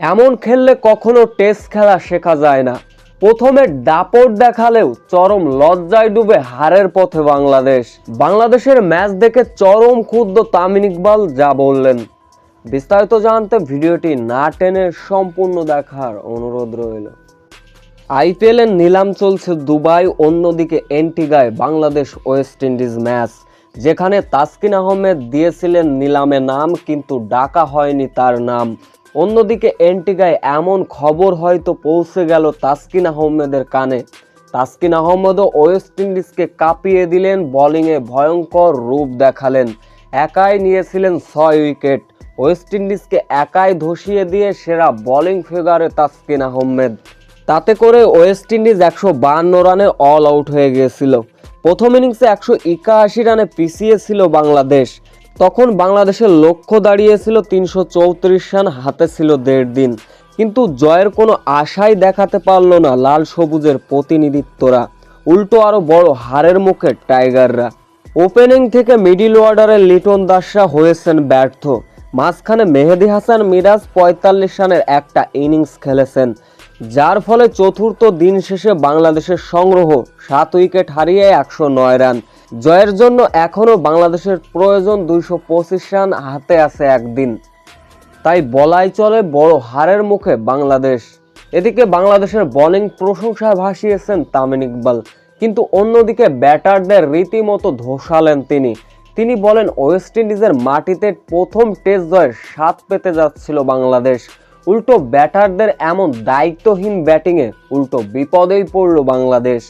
এমন খেললে কখনো টেস্ট খেলা শেখা যায় না। প্রথমে দাপট দেখালেও চরম লজ্জায় ডুবে হারের পথে বাংলাদেশ। বাংলাদেশের ম্যাচ দেখে চরম ক্ষুদ্র তামিন ইকবাল, যা বললেন, বিস্তারিত জানতে ভিডিওটি না টেনে সম্পূর্ণ দেখার অনুরোধ রইল। আইপিএলের নিলাম চলছে দুবাই, অন্যদিকে এন্টিগায় বাংলাদেশ ওয়েস্ট ইন্ডিজ ম্যাচ। যেখানে তাসকিন আহমেদ দিয়েছিলেন নিলামে নাম, কিন্তু ডাকা হয়নি তার নাম। অন্যদিকে এন্টিগায় এমন খবর হয়তো পৌঁছে গেল তাসকিন আহমেদের কানে। তাসকিন আহমেদও ওয়েস্ট ইন্ডিজকে কাঁপিয়ে দিলেন, বোলিংয়ে ভয়ঙ্কর রূপ দেখালেন। একাই নিয়েছিলেন ছয় উইকেট। ওয়েস্ট ইন্ডিজকে একাই ধসিয়ে দিয়ে সেরা বোলিং ফিগারে তাসকিন আহমেদ। তাতে করে ওয়েস্ট ইন্ডিজ একশো রানে অল আউট হয়ে গিয়েছিল। প্রথম ইনিংসে একশো একাশি রানে পিছিয়ে ছিল বাংলাদেশ। তখন বাংলাদেশের লক্ষ্য দাঁড়িয়েছিল তিনশো চৌত্রিশ রান, হাতে ছিল দেড় দিন। কিন্তু জয়ের কোনো আশাই দেখাতে পারল না লাল সবুজের প্রতিনিধিত্বরা। উল্টো আরও বড় হারের মুখে টাইগাররা। ওপেনিং থেকে মিডিল অর্ডারে লিটন দাসরা হয়েছেন ব্যর্থ। মাঝখানে মেহেদি হাসান মিরাজ পঁয়তাল্লিশ রানের একটা ইনিংস খেলেছেন। যার ফলে চতুর্থ দিন শেষে বাংলাদেশের সংগ্রহ সাত উইকেট হারিয়ে একশো নয় রান। জয়ের জন্য এখনও বাংলাদেশের প্রয়োজন দুইশো পঁচিশ রান হাতে আছে একদিন। তাই বলাই চলে বড় হারের মুখে বাংলাদেশ। এদিকে বাংলাদেশের বোলিং প্রশংসায় ভাসিয়েছেন তামিন ইকবাল। কিন্তু অন্যদিকে ব্যাটারদের রীতিমতো ধসালেন তিনি। তিনি বলেন, ওয়েস্ট ইন্ডিজের মাটিতে প্রথম টেস্ট জয়ের স্বাদ পেতে যাচ্ছিল বাংলাদেশ। উল্টো ব্যাটারদের এমন দায়িত্বহীন ব্যাটিংয়ে উল্টো বিপদেই পড়ল বাংলাদেশ।